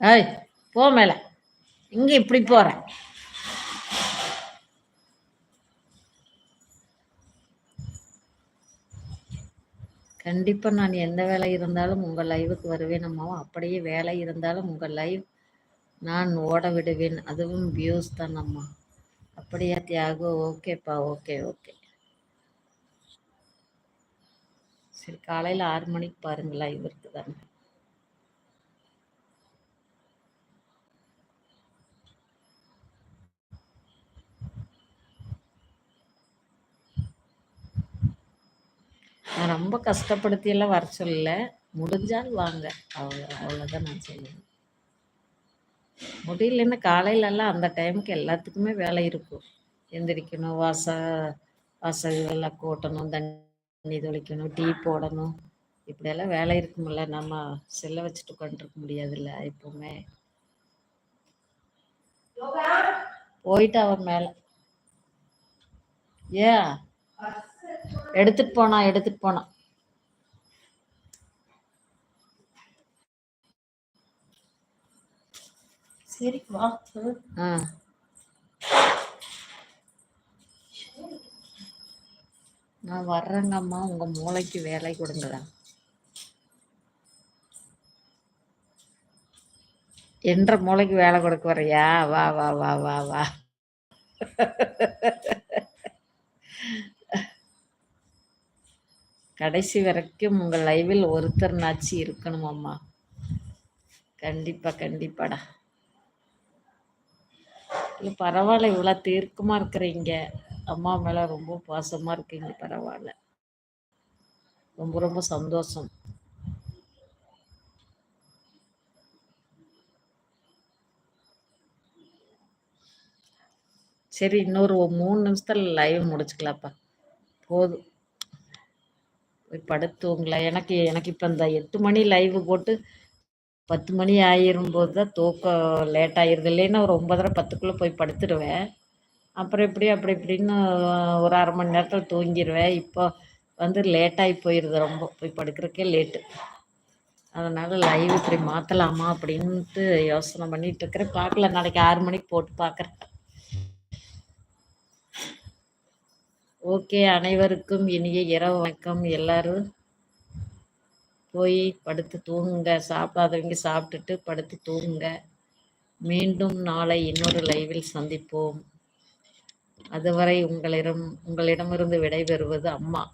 ஏய் போ மேல. இங்க இப்படி போறேன் கண்டிப்பாக நான் எந்த வேலை இருந்தாலும் உங்கள் லைவுக்கு வருவேன் அம்மாவும் அப்படியே வேலை இருந்தாலும் உங்கள் லைவ் நான் ஓட விடுவேன். அதுவும் வியூஸ் தான் அம்மா. அப்படியா தியாகு? ஓகேப்பா ஓகே ஓகே. சரி காலையில் ஆறு மணிக்கு பாருங்களா இவருக்கு தானே. நான் ரொம்ப கஷ்டப்படுத்தியெல்லாம் வர சொல்லல. முடிஞ்சால் வாங்க. அவ்வளோ அவ்வளோதான் நான் சொல்லுவேன். முடியலன்னு காலையிலலாம் அந்த டைமுக்கு எல்லாத்துக்குமே வேலை இருக்கும். எந்திரிக்கணும் வாச வாசகெல்லாம் கூட்டணும் தண்ணி தொளிக்கணும் டீ போடணும். இப்படியெல்லாம் வேலை இருக்குமில்ல நம்ம செல்ல வச்சுட்டு உட்காந்துருக்க முடியாதுல்ல எப்பவுமே. போயிட்டு அவன் மேல. ஏ? எடுத்துட்டு போனா எடுத்துட்டு போனா. சரி வா. ஆ. நான் வர்றேங்கம்மா. உங்க மூளைக்கு வேலை கொடுங்களா என்ற மூளைக்கு வேலை கொடுக்க வரையா வா வா வா வா வா. கடைசி வரைக்கும் உங்கள் லைவில் ஒருத்தர் நாச்சி இருக்கணும் அம்மா கண்டிப்பா கண்டிப்பாடா. இல்லை பரவாயில்ல இவ்வளோ தீர்க்கமாக இருக்கிறீங்க. அம்மா மேலே ரொம்ப பாசமாக இருக்கீங்க பரவாயில்ல ரொம்ப ரொம்ப சந்தோஷம். சரி இன்னொரு மூணு நிமிஷத்தில் லைவ் முடிச்சுக்கலாப்பா போதும். போய் படுத்துவங்களா எனக்கு எனக்கு இப்போ இந்த எட்டு மணி லைவ் போட்டு பத்து மணி ஆயிரும் போது தான் தூக்கம் லேட் ஆயிடுது இல்லைன்னா ஒரு ஒன்பதரை பத்துக்குள்ளே போய் படுத்துடுவேன் அப்புறம் இப்படி அப்படி இப்படின்னு ஒரு அரை மணி நேரத்தில் தூங்கிடுவேன் இப்போ வந்து லேட்டாகி போயிடுது ரொம்ப. போய் படுக்கிறக்கே லேட்டு அதனால் லைவ் இப்படி மாற்றலாமா அப்படின்ட்டு யோசனை பண்ணிட்டு இருக்கிறேன். பார்க்கல நாளைக்கு ஆறு மணிக்கு போட்டு பார்க்குறேன். ஓகே அனைவருக்கும் இனிய இரவு வணக்கம். எல்லாரும் போய் படுத்து தூங்குங்க. சாப்பிடாதவங்க சாப்பிட்டுட்டு படுத்து தூங்குங்க. மீண்டும் நாளை இன்னொரு லைவில் சந்திப்போம். அதுவரை உங்களிடம் உங்களிடமிருந்து விடைபெறுவது அம்மா.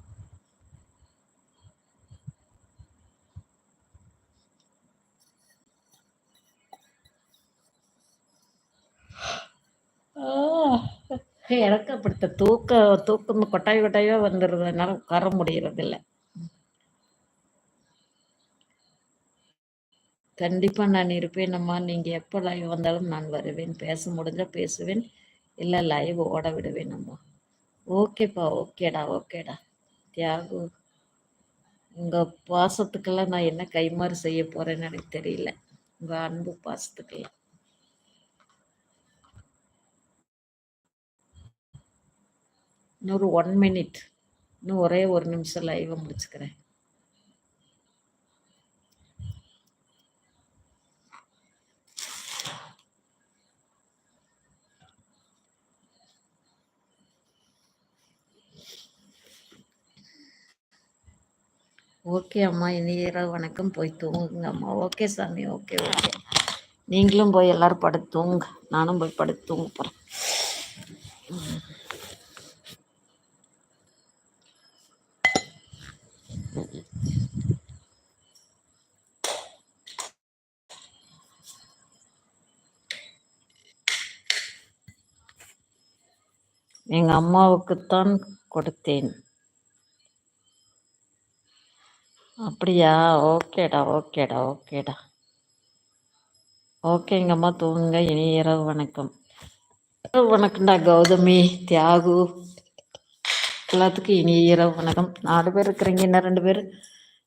எனக்கு அப்படித்த தூக்க தூக்கம் கொட்டாய் கொட்டாயோ வந்துடுறதுனால உட்கார முடியறதில்ல. கண்டிப்பா நான் இருப்பேன் அம்மா. நீங்க எப்போ லைவ் வந்தாலும் நான் வருவேன். பேச முடிஞ்சா பேசுவேன். இல்லை லைவ் ஓட விடுவேன் அம்மா ஓகேப்பா ஓகேடா ஓகேடா. தியாகு உங்கள் பாசத்துக்கெல்லாம் நான் என்ன கைமாறு செய்ய போகிறேன்னு எனக்கு தெரியல. உங்கள் அன்பு பாசத்துக்கெல்லாம். இன்னொரு ஒன் மினிட் இன்னும் ஒரே ஒரு நிமிஷம் லைவை முடிச்சுக்கிறேன். ஓகே அம்மா இனி இரவு வணக்கம். போய் தூங்குங்க அம்மா. ஓகே சாமி ஓகே ஓகே. நீங்களும் போய் எல்லாரும் படுத்து தூங்க நானும் போய் படுத்து தூங்க போகிறேன் எங்கள் அம்மாவுக்குத்தான் கொடுத்தேன். அப்படியா? ஓகேடா ஓகேடா ஓகேடா. ஓகேங்கம்மா தூங்குங்க. இனி இரவு வணக்கம். இரவு வணக்கம்டா கௌதமி தியாகு. எல்லாத்துக்கும் இனி இரவு வணக்கம். நாலு பேர் இருக்கிறீங்க இன்னும் ரெண்டு பேர்.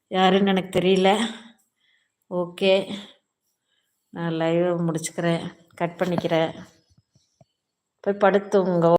யாருன்னு எனக்கு தெரியல. ஓகே. நான் லைவ் முடிச்சுக்கிறேன். கட் பண்ணிக்கிறேன். போய் படுத்துங்க